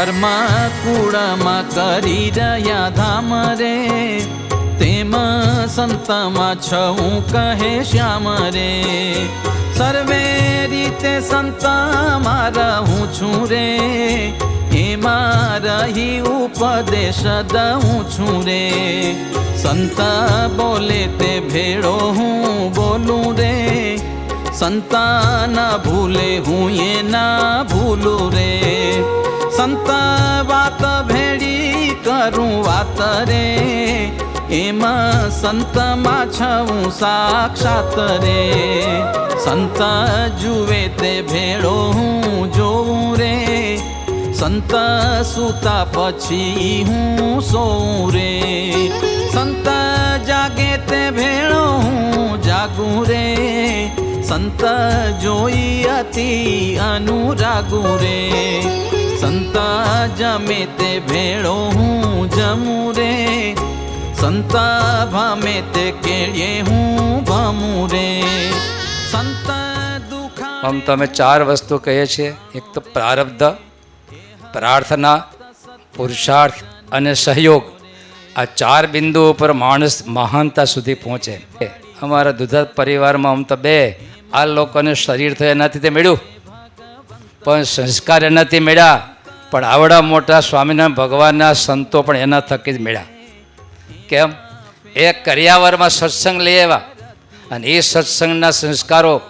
ઘરમાં કુળમાં કરી રહ્યા ધામ રે તેમ સંતમાં છવું કહે શ્યામ રે સર્વે રીતે સંતમાં રહું છું રે એમાં રહી ઉપદેશ દઉં છું રે સંત બોલે તે ભેળો હું બોલું રે સંતાના ભૂલે હું એ ના ભૂલું રે સંત વાત ભેડી કરું વાત રે. એમાં સંતમાં છું સાક્ષાત રે. સંત જુએ તે ભેળો હું જોઉં રે. સંત સૂતા પછી હું સોઉં રે. સંત જાગે તે ભેળો હું જાગું રે. સંત જોઈ અતિ અનુરાગું રે. સંત જમે તે ભેળો હું જમું રે. સંતા ભામે તે કેળીએ હું ભમું રે. સંતા દુખા આમ તમે ચાર વસ્તુ કહીએ છીએ. એક તો પ્રારબ્ધ, પ્રાર્થના, પુરુષાર્થ અને સહયોગ. આ ચાર બિંદુ ઉપર માણસ મહાનતા સુધી પહોંચે. અમારા દુધા પરિવારમાં આમ તો બે. આ લોકોને શરીર થયા એનાથી તે મળ્યું. પણ સંસ્કાર એનાથી મળ્યા. પણ આવડા મોટા સ્વામિનારાયણ ભગવાનના સંતો પણ એના થકી જ મળ્યા. કેમ? એ કરિયાવરમાં સત્સંગ લઈ આવ્યા. અને એ સત્સંગના સંસ્કારો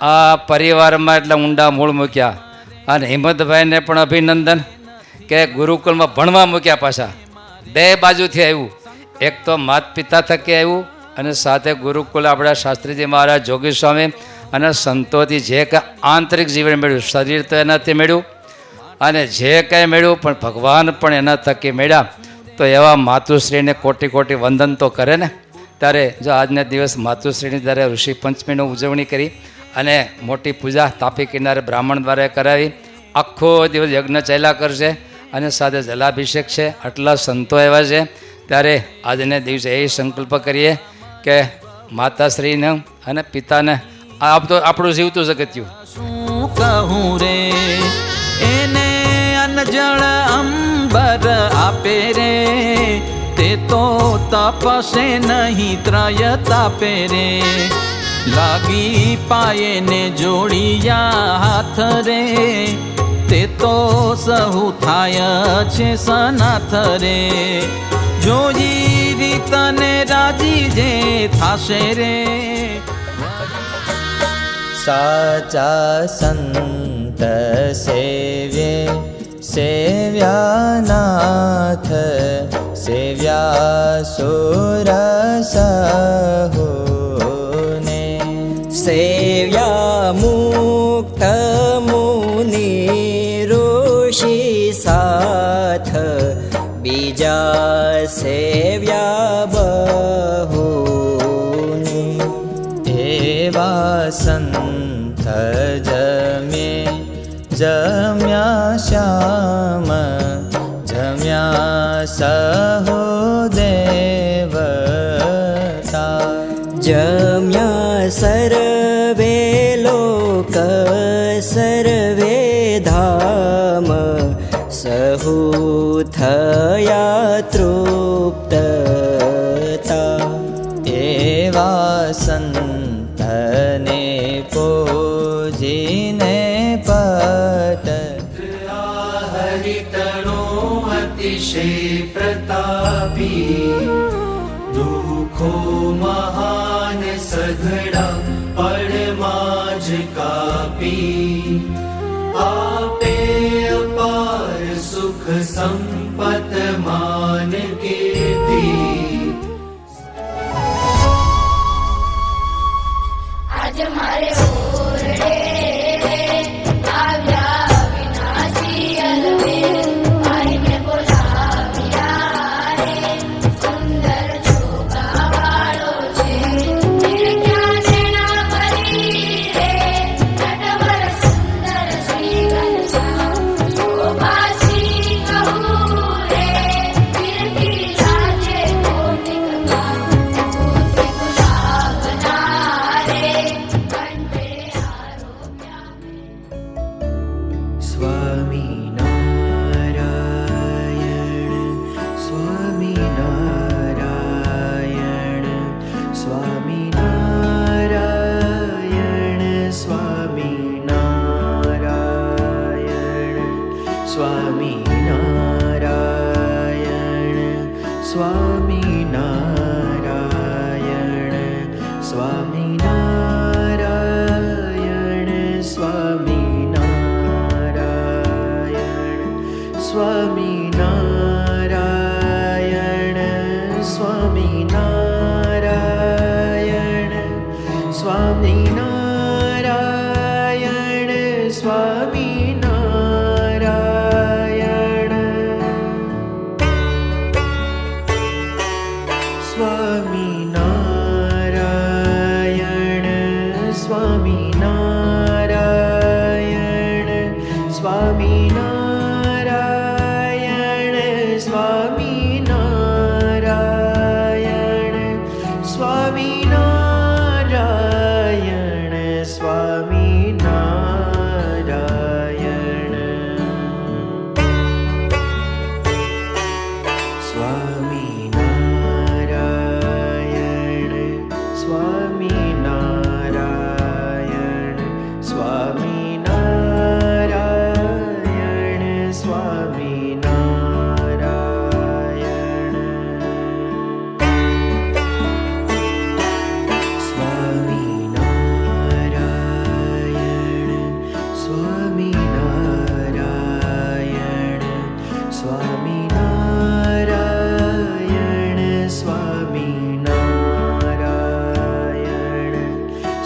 આ પરિવારમાં એટલે ઊંડા મૂળ મૂક્યા. અને હિંમતભાઈને પણ અભિનંદન કે ગુરુકુલમાં ભણવા મૂક્યા પાછા. બે બાજુથી આવ્યું. એક તો માત પિતા થકી આવ્યું અને સાથે ગુરુકુલ આપણા શાસ્ત્રીજી મહારાજ, જોગી સ્વામી અને સંતોથી જે કાંઈ આંતરિક જીવન મેળવ્યું, શરીર તો એનાથી મેળ્યું અને જે કાંઈ મેળ્યું પણ ભગવાન પણ એના થકી મેળ્યા, તો એવા માતુશ્રીને કોટી કોટી વંદન તો કરે ને. ત્યારે જો આજના દિવસ માતુશ્રીની જ્યારે ઋષિ પંચમીની ઉજવણી કરી અને મોટી પૂજા તાપી કિનારે બ્રાહ્મણ દ્વારા કરાવી, આખો દિવસ યજ્ઞ ચાલ્યા કરશે અને સાથે જલાભિષેક છે, આટલા સંતો એવા છે. ત્યારે આજને દિવસે એ સંકલ્પ કરીએ કે માતાશ્રીને અને પિતાને આ તો આપણું જીવતું જગત્યું શું કહું રે? એને અનજળ અંબર આપે રે. તે તો તપસે નહીં, ત્રય તાપે રે. લાગી પાયે ને જોડિયા હાથ રે. તે તો સહુ થાય છે સનાથ રે. જોઈ રીતને રાજી જે થાશે રે. सा संत सेव्ये सेव्यानाथ सेव्या सुरसु ने सेव्या मुक्तमुनि ऋषि साथ बीजा सेव्या बहु જમ્યા શ્યામ જમ્યા સહોદેવતા કાપી આપે અપાર સુખ સંપત માન why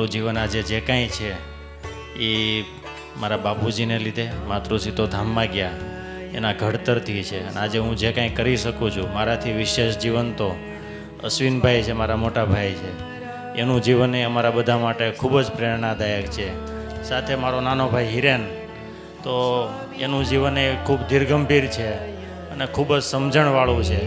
મારું જીવન આજે જે કાંઈ છે, એ મારા બાપુજીને લીધે માતૃસીતો ધામમાં ગયા, એના ઘડતરથી છે. અને આજે હું જે કાંઈ કરી શકું છું, મારાથી વિશેષ જીવન તો અશ્વિનભાઈ છે, મારા મોટા ભાઈ છે. એનું જીવન એ અમારા બધા માટે ખૂબ જ પ્રેરણાદાયક છે. સાથે મારો નાનો ભાઈ હિરેન, તો એનું જીવન એ ખૂબ દીર્ઘંભીર છે અને ખૂબ જ સમજણવાળું છે.